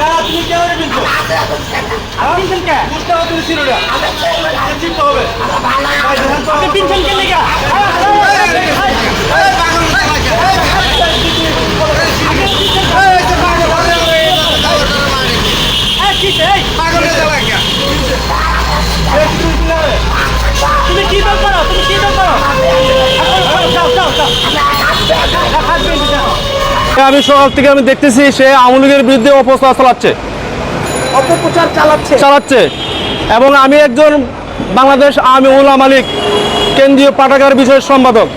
না তুমি কেমন কিনছো আপনি কিনছেন কে? বুঝতে হবে তুমি চিনো না চিনতে হবে। আপনি কিনছেন কে লেগা? তুমি কি দল তুমি কি দল করো যাও যাও যাও আমি সকাল থেকে আমি দেখতেছি সে আওয়ামী লীগের বিরুদ্ধে অপপ্রচার চালাচ্ছে। অপপ্রচার চালাচ্ছে? চালাচ্ছে। এবং আমি একজন বাংলাদেশ আমি উল্লাহ মালিক কেন্দ্রীয় পাঠাগার বিষয়ের সম্পাদক।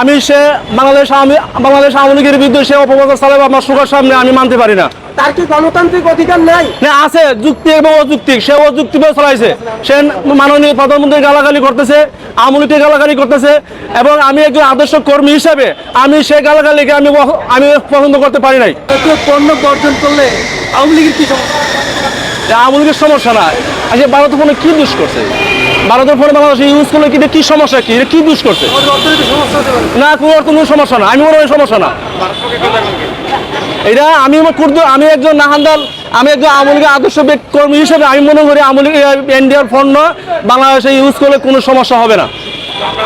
আমি সে বাংলাদেশ আমি বাংলাদেশ আওয়ামী লীগের বিরুদ্ধে সে অপপ্রচার চালাবে আমার সুখের সামনে আমি মানতে পারি না। তার কি গণতান্ত্রিক অধিকার নাই? না আছে যুক্তি এবং অযুক্তিক সে অযুক্তিভাবে চালাইছে। সে মাননীয় প্রধানমন্ত্রী গালাগালি করতেছে আমলিকে গালাগালি করতেছে এবং আমি একজন আদর্শ কর্মী হিসাবে আমি সে গালাগালিকে আমি আমি পছন্দ করতে পারি নাই। পণ্য বর্জন করলে আওয়ামী লীগের কি সমস্যা? আওয়ামী লীগের সমস্যা না। আজকে ভারতের ফোনে কি দুষ করছে? ভারতের ফোনে বাংলাদেশে ইউজ করলে কি এটা কি সমস্যা কি? এটা কি দুষ করছে? না কোনো আর কোনো সমস্যা না। আমি মনে হয় সমস্যা না। এটা আমি কুর্দ আমি একজন নাহান্দাল আমি একজন লীগের আদর্শ কর্মী হিসেবে আমি মনে করি আওয়ামী লীগ ইন্ডিয়ার ফোন বাংলাদেশে ইউজ করলে কোনো সমস্যা হবে না।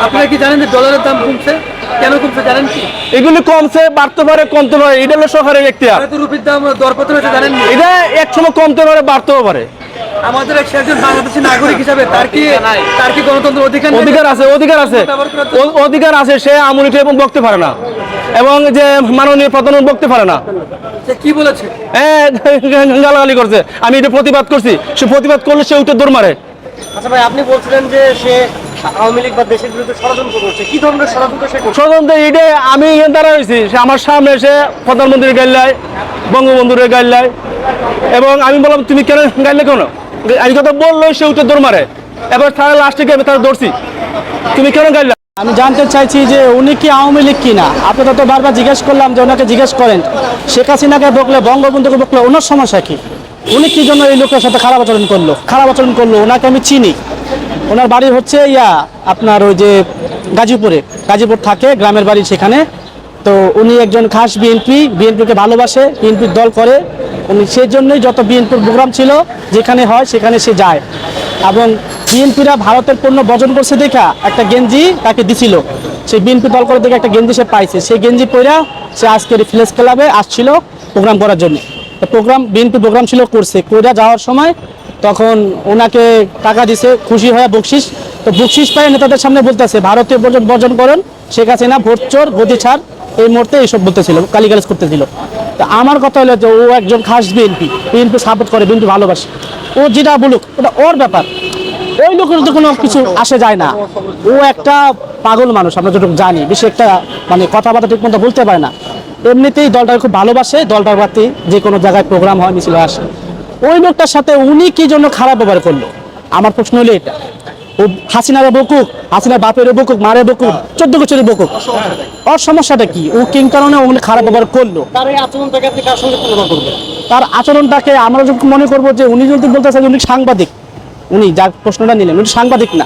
আপনারা কি জানেন যে ডলারের দাম কমছে? কেন কমছে জানেন কি? এগুলি কমছে বাড়তে পারে কমতে পারে। এটা হলো সরকারের এখতিয়ার। ভারতের রুপির দাম দরপতন হয়েছে জানেন এটা এক সময় কমতে পারে বাড়তেও পারে। আমাদের এক একজন বাংলাদেশি নাগরিক হিসাবে তার কি তার কি গণতন্ত্র অধিকার অধিকার আছে অধিকার আছে। অধিকার আছে সে আমলিকে এবং বকতে পারে না। এবং যে মাননীয় প্রধানমন্ত্রী বকতে পারে না। সে কি বলেছে? হ্যাঁ গালাগালি করছে। আমি এটা প্রতিবাদ করছি। সে প্রতিবাদ করলে সে উঠে দৌড় মারে। আচ্ছা ভাই আপনি বলছিলেন যে সে আওয়ামী লীগ বা দেশের বিরুদ্ধে ষড়যন্ত্র করছে। কি ধরনের ষড়যন্ত্র সে করছে? স্বতন্ত্র এটা আমি এখানে দাঁড়া হয়েছি সে আমার সামনে এসে প্রধানমন্ত্রীর গাইল্লায় বঙ্গবন্ধুরের গাইল্লায় এবং আমি বললাম তুমি কেন গাইলে কেন? আমি কথা বলল, সে উঠে দৌড় মারে। এবার তারা লাস্টে গিয়ে তারা ধরছি। তুমি কেন গাইলা? আমি জানতে চাইছি যে উনি কি আওয়ামী লীগ কিনা আপনারা তো বারবার জিজ্ঞেস করলাম যে ওনাকে জিজ্ঞেস করেন। শেখ হাসিনাকে বকলে, বঙ্গবন্ধুকে বকলে, ওনার সমস্যা কি? উনি কি জন্য এই লোকের সাথে খারাপ আচরণ করল? খারাপ আচরণ করল, ওনাকে আমি চিনি। ওনার বাড়ি হচ্ছে ইয়া, আপনার ওই যে গাজীপুরে। গাজীপুর থাকে, গ্রামের বাড়ি সেখানে। তো উনি একজন খাস বিএনপি, বিএনপিকে ভালোবাসে, বিএনপির দল করে। উনি সেই জন্যই যত বিএনপির প্রোগ্রাম ছিল, যেখানে হয় সেখানে সে যায়। এবং বিএনপিরা ভারতের পণ্য বর্জন করছে দেখা একটা গেঞ্জি তাকে দিছিল। সেই বিএনপি দল করে দেখে একটা গেঞ্জি সে পাইছে। সেই গেঞ্জি পইরা সে আজকে রিফ্লেক্স ক্লাবে আসছিল প্রোগ্রাম করার জন্য। প্রোগ্রাম, বিএনপি প্রোগ্রাম ছিল করছে। কইরা যাওয়ার সময় তখন ওনাকে টাকা দিছে, খুশি হয়ে বকশিস। তো বকশিস পায় নেতাদের সামনে বলতেছে, ভারতীয় বর্জন বর্জন করেন, শেখ হাসিনা ভোট চোর গদি ছাড়। এই মুহূর্তে এইসব বলতেছিল, গালিগালাজ করতেছিল। তো আমার কথা হলো যে ও একজন খাস বিএনপি বিএনপি সাপোর্ট করে বিএনপি ভালোবাসে। ও যেটা বলুক ওটা ওর ব্যাপার। ওই লোকের তো কোনো কিছু আসে যায় না। ও একটা পাগল মানুষ, আমরা যতটুকু জানি। বেশি একটা মানে কথাবার্তা ঠিক মতো বলতে পারে না। এমনিতেই দলটাকে খুব ভালোবাসে, দলটার প্রতি যে কোনো জায়গায় প্রোগ্রাম হয়, মিছিল আসে। ওই লোকটার সাথে উনি কি জন্য খারাপ ব্যবহার করল? আমার প্রশ্ন হলো এটা। হাসিনারে বকুক হাসিনার বাপের বকুক মারে বকুক চোদ্দ বছরের বকুক। ওর সমস্যাটা কি? ও কিং কারণে উনি খারাপ ব্যবহার করল। তার আচরণটাকে আমরা মনে করব যে উনি যদি বলতে চাই উনি সাংবাদিক উনি যার প্রশ্নটা নিলেন উনি সাংবাদিক না।